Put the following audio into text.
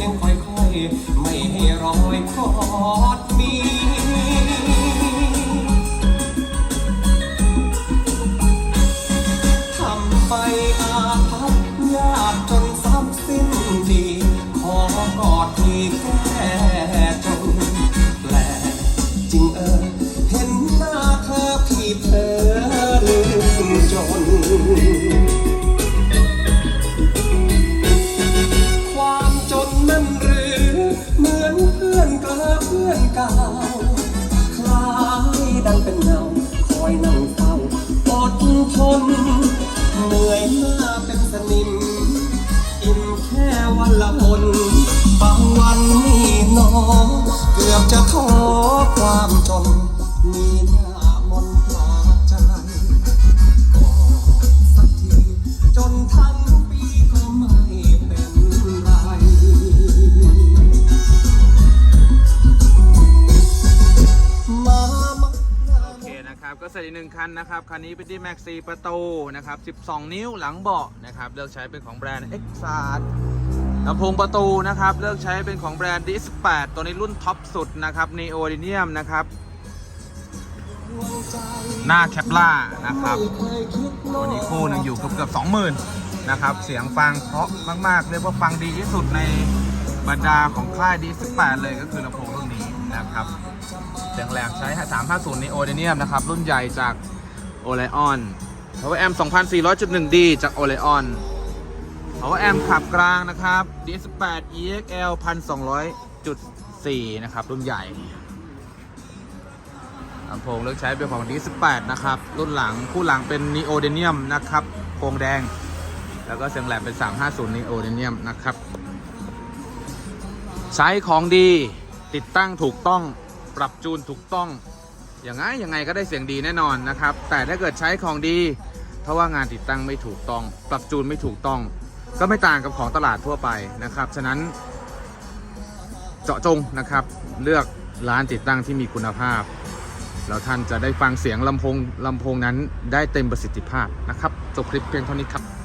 สียงค่อยๆ ไม่ให้รอยกอดมีทำไปอาภัพยากจนซ้ำสิ้นดี ขอกอดทีแค่จนแปลจริงเออ ทนเหนื่อยหน้าเป็นสนิม กินแค่วันละคน บางวันนี่น้อง เกือบจะท้อ ก็เสร็จอีกหนึ่งคันนะครับ คันนี้เป็นที่แม็กซีประตูนะครับ 12 นิ้วหลังเบาะนะครับ เลือกใช้เป็นของแบรนด์ e x a r ลำโพงประตูนะครับ เลือกใช้เป็นของแบรนด์ D18 ตัวนี้รุ่นท็อปสุดนะครับ Neo d i n i u m นะครับ หน้าแคปล่านะครับตัวนี้คู่หนึ่งอยู่เกือบเกือบสองหมื่นนะครับ เสียงฟังเพราะมาก ๆ เรียกว่าฟังดีที่สุดในบรรดาของค่าย D18 เลยก็คือลำโพงรุ่นนี้นะครับ เสียงแหลมใช้ 350 Neo d i n i u m นะครับ รุ่นใหญ่จาก Oleon Power Amp 2,400.1D จาก Oleon Power Amp ขับกลางนะครับ D18 EXL 1,200.4 นะครับ รุ่นใหญ่ลำโพงเลือกใช้เป็นของ D18 นะครับ รุ่นหลังคู่หลังเป็น Neo d i n i u m นะครับโครงแดง แล้วก็เสียงแหลมเป็น 350 Neo d i n i u m นะครับ ใช้ของดีติดตั้งถูกต้อง ปรับจูนถูกต้องอย่างไงยังไงก็ได้เสียงดีแน่นอนนะครับ แต่ถ้าเกิดใช้ของดี เพราะว่างานติดตั้งไม่ถูกต้อง ปรับจูนไม่ถูกต้อง ก็ไม่ต่างกับของตลาดทั่วไปนะครับ ฉะนั้นเจาะจงนะครับ เลือกร้านติดตั้งที่มีคุณภาพ แล้วท่านจะได้ฟังเสียงลำโพงลำโพงนั้นได้เต็มประสิทธิภาพนะครับจบคลิปเพียงเท่านี้ครับ